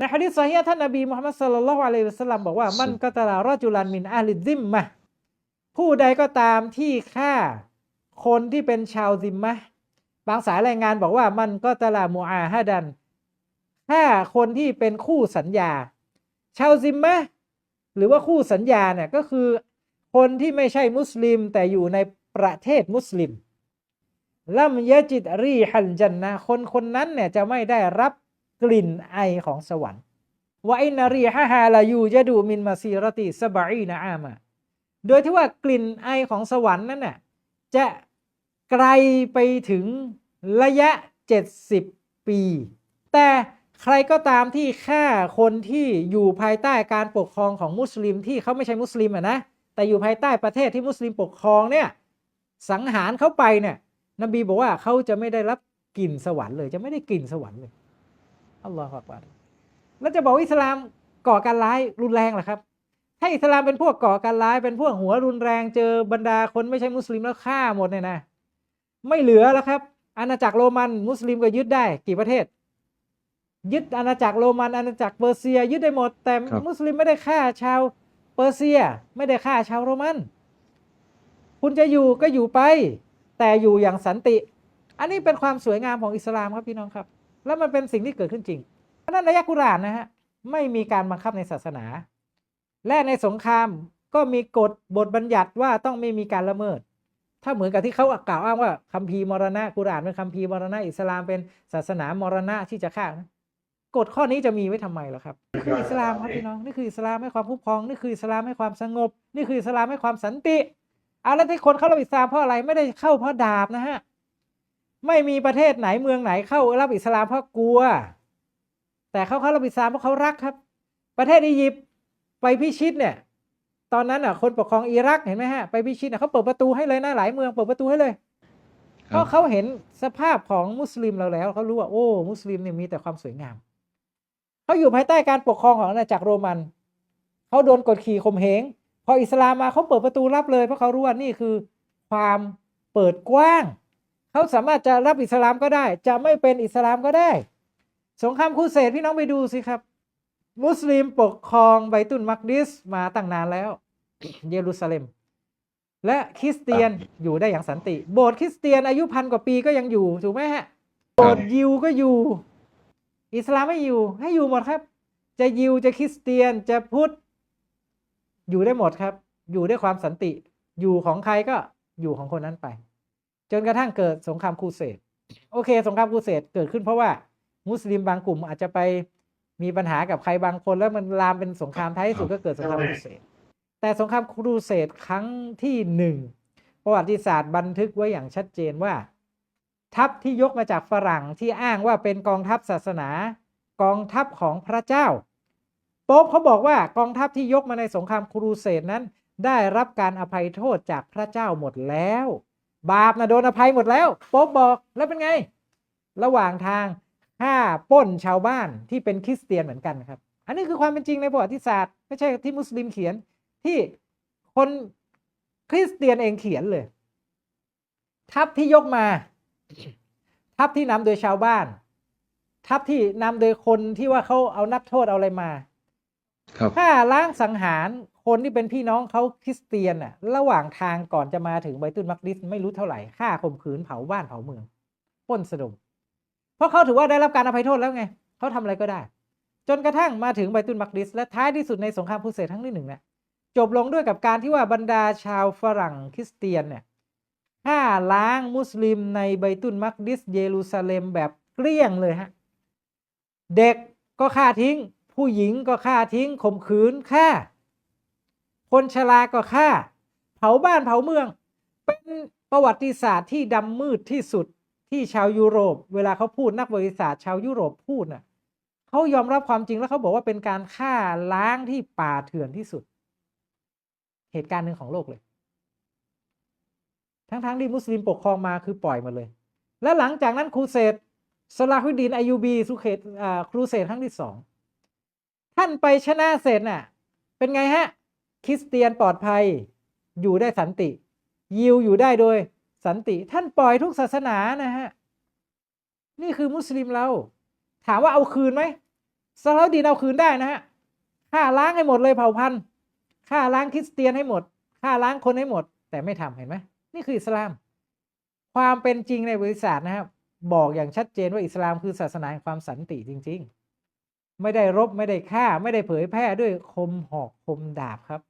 ในฮะดิษซอฮีฮ์ท่านนบีมุฮัมมัดศ็อลลัลลอฮุอะลัยฮิวะสัลลัมบอกว่ามันกะตะลารอจุลันมินอาลิซิมมะห์ผู้ใดก็ตามที่ฆ่าคนที่เป็นชาวซิมมะห์บางสายรายงานบอกว่ามันก็ตะลามูอาฮะดันฆ่าคนที่เป็นคู่สัญญา ชาวซิมมะห์หรือว่าคู่สัญญาเนี่ยก็คือคนที่ไม่ใช่มุสลิมแต่อยู่ในประเทศมุสลิมลัมยะจิตรีฮันจันนะคนคนนั้นเนี่ยจะไม่ได้รับ กลิ่นไอของสวรรค์วะอินารีฮะฮาลายูจะดูมินมาซีรติสบะอีนะอามาโดยที่ว่ากลิ่นไอของสวรรค์นั้นน่ะจะไกลไปถึงระยะ 70 ปี แต่ใครก็ตามที่ฆ่าคนที่อยู่ภายใต้การปกครองของมุสลิมที่เขาไม่ใช่มุสลิมอะนะแต่อยู่ภายใต้ประเทศที่มุสลิมปกครองเนี่ยสังหารเขาไปเนี่ยนบีบอกว่าเขาจะไม่ได้รับกลิ่นสวรรค์เลย จะไม่ได้กลิ่นสวรรค์เลย อัลลอฮฺอักบารแล้วจะบอกว่าอิสลามก่อการร้ายรุนแรงเหรอครับ ถ้าอิสลามเป็นพวกก่อการร้ายเป็นพวกหัวรุนแรงเจอบรรดาคนไม่ใช่มุสลิมแล้วฆ่าหมดเนี่ยนะ ไม่เหลือแล้วครับอาณาจักรโรมันมุสลิมก็ยึดได้กี่ประเทศ ยึดอาณาจักรโรมันอาณาจักรเปอร์เซีย ยึดได้หมด แต่ครับมุสลิมไม่ได้ฆ่าชาวเปอร์เซีย ไม่ได้ฆ่าชาวโรมัน คุณจะอยู่ก็อยู่ไป แต่อยู่อย่างสันติ อันนี้เป็นความสวยงามของอิสลามครับพี่น้องครับ แล้วมันเป็นสิ่งที่เกิดขึ้นจริง เพราะนั้นในยักกุรานนะฮะไม่มีการบังคับในศาสนา และในสงครามก็มีกฎบทบัญญัติว่าต้องไม่มีการละเมิด ถ้าเหมือนกับที่เขากล่าวอ้างว่าคัมภีร์มรณะกุรานเป็นคัมภีร์มรณะอิสลามเป็นศาสนามรณะที่จะฆ่านะกฎข้อนี้จะมีไว้ทำไมล่ะครับนี่คืออิสลามครับพี่น้องนี่คืออิสลามให้ความคุ้มครองนี่คืออิสลามให้ความสงบ นี่คืออิสลามให้ความสันติเอาแล้วที่คนเข้ารับอิสลามเพราะอะไรไม่ได้เข้าเพราะดาบนะฮะ ไม่มีประเทศไหนเมืองไหนเข้ารับอิสลามเพราะกลัว แต่เขาเข้ารับอิสลามเพราะเขารักครับ ประเทศอียิปต์ไปพิชิตเนี่ย ตอนนั้นอะ คนปกครองอิรักเห็นไหมฮะไปพิชิตน่ะเขาเปิดประตูให้เลยนะหลายเมืองเปิดประตูให้เลยเพราะเขาเห็นสภาพของมุสลิมเราแล้วเขารู้ว่าโอ้ มุสลิมเนี่ยมีแต่ความสวยงามเขาอยู่ภายใต้การปกครองของอาณาจักรโรมันเขาโดนกดขี่ข่มเหงพออิสลามมาเขาเปิดประตูรับเลยเพราะเขารู้ว่านี่คือความเปิดกว้าง เขาสามารถจะรับอิสลามก็ได้ จะไม่เป็นอิสลามก็ได้ สงครามครูเสดพี่น้องไปดูสิครับ มุสลิมปกครองไบตุนมักดิสมาตั้งนานแล้ว เยรูซาเล็ม และคริสเตียนอยู่ได้อย่างสันติ โบสถ์คริสเตียนอายุพันกว่าปีก็ยังอยู่ถูกไหมฮะโบสถ์ยิวก็อยู่ อิสลามไม่อยู่ ให้อยู่หมดครับ จะยิวจะคริสเตียนจะพุทธอยู่ได้หมดครับ อยู่ด้วยความสันติ อยู่ของใครก็อยู่ของคนนั้นไป จนกระทั่งเกิดสงครามครูเสดโอเค สงครามครูเสดเกิดขึ้นเพราะว่ามุสลิมบางกลุ่มอาจจะไปมีปัญหากับใครบางคนแล้วมันลามเป็นสงครามท้ายที่สุดก็เกิดสงครามครูเสดแต่สงครามครูเสดครั้งที่หนึ่งประวัติศาสตร์บันทึกไว้อย่างชัดเจนว่า ทัพที่ยกมาจากฝรั่งที่อ้างว่าเป็นกองทัพศาสนา กองทัพของพระเจ้าโป๊ปเขาบอกว่ากองทัพที่ยกมาในสงครามครูเสดนั้น ได้รับการอภัยโทษจากพระเจ้าหมดแล้ว บาปนะโดนอภัยหมดแล้วโป๊ปบอกแล้วเป็นไง ระหว่างทางฆ่าปล้นชาวบ้านที่เป็นคริสเตียนเหมือนกันครับ อันนี้คือความเป็นจริงในประวัติศาสตร์ ไม่ใช่ที่มุสลิมเขียนที่คนคริสเตียนเองเขียนเลย ทัพที่ยกมา ทัพที่นำโดยชาวบ้าน ทัพที่นำโดยคนที่ว่าเขาเอานับโทษเอาอะไรมาครับถ้าล้างสังหาร คนที่เป็นพี่น้องเขาคริสเตียนน่ะระหว่างทางก่อนจะมาถึงไบตุนมักดิสไม่รู้เท่าไหร่ฆ่าข่มขืนเผาบ้านเผาเมืองป้นสะดมเพราะเขาถือว่าได้รับการอภัยโทษแล้วไงเขาทำอะไรก็ได้ จนกระทั่งมาถึงไบตุนมักดิส และท้ายที่สุดในสงครามครูเสดครั้งที่หนึ่งเนี่ยจบลงด้วยกับการที่ว่าบรรดาชาวฝรั่งคริสเตียนเนี่ยฆ่าล้างมุสลิมในไบตุนมักดิส เยรูซาเล็มแบบเกลี้ยงเลยฮะเด็กก็ฆ่าทิ้ง ผู้หญิงก็ฆ่าทิ้งข่มขืนฆ่า คนชราก็ฆ่า เผาบ้านเผาเมือง เป็นประวัติศาสตร์ที่ดำมืดที่สุดที่ชาวยุโรป เวลาเขาพูดนักประวัติศาสตร์ชาวยุโรปพูดน่ะเขายอมรับความจริงแล้วเขาบอกว่าเป็นการฆ่าล้างที่ป่าเถื่อนที่สุด เหตุการณ์หนึ่งของโลกเลย ทั้งๆที่มุสลิมปกครองมาคือปล่อยมาเลย และหลังจากนั้นครูเสดสลาฮุดดีนอายูบีสุเขตครูเสดครั้งที่สองท่านไปชนะเสร็จน่ะ เป็นไงฮะ คริสเตียนปลอดภัยอยู่ได้สันติ ยิวอยู่ได้โดยสันติ ท่านปล่อยทุกศาสนานะฮะ นี่คือมุสลิมเรา ถามว่าเอาคืนไหมซาลาอุดดีนเอาคืนได้นะฮะฆ่าล้างให้หมดเลยเผ่าพันธุ์ฆ่าล้างคริสเตียนให้หมดฆ่าล้างคนให้หมด แต่ไม่ทำเห็นไหมนี่คืออิสลาม ความเป็นจริงในบริษัทนะครับบอกอย่างชัดเจนว่าอิสลามคือศาสนาแห่งความสันติจริง ๆ ไม่ได้รบไม่ได้ฆ่าไม่ได้เผยแพร่ด้วยคมหอกคมดาบครับ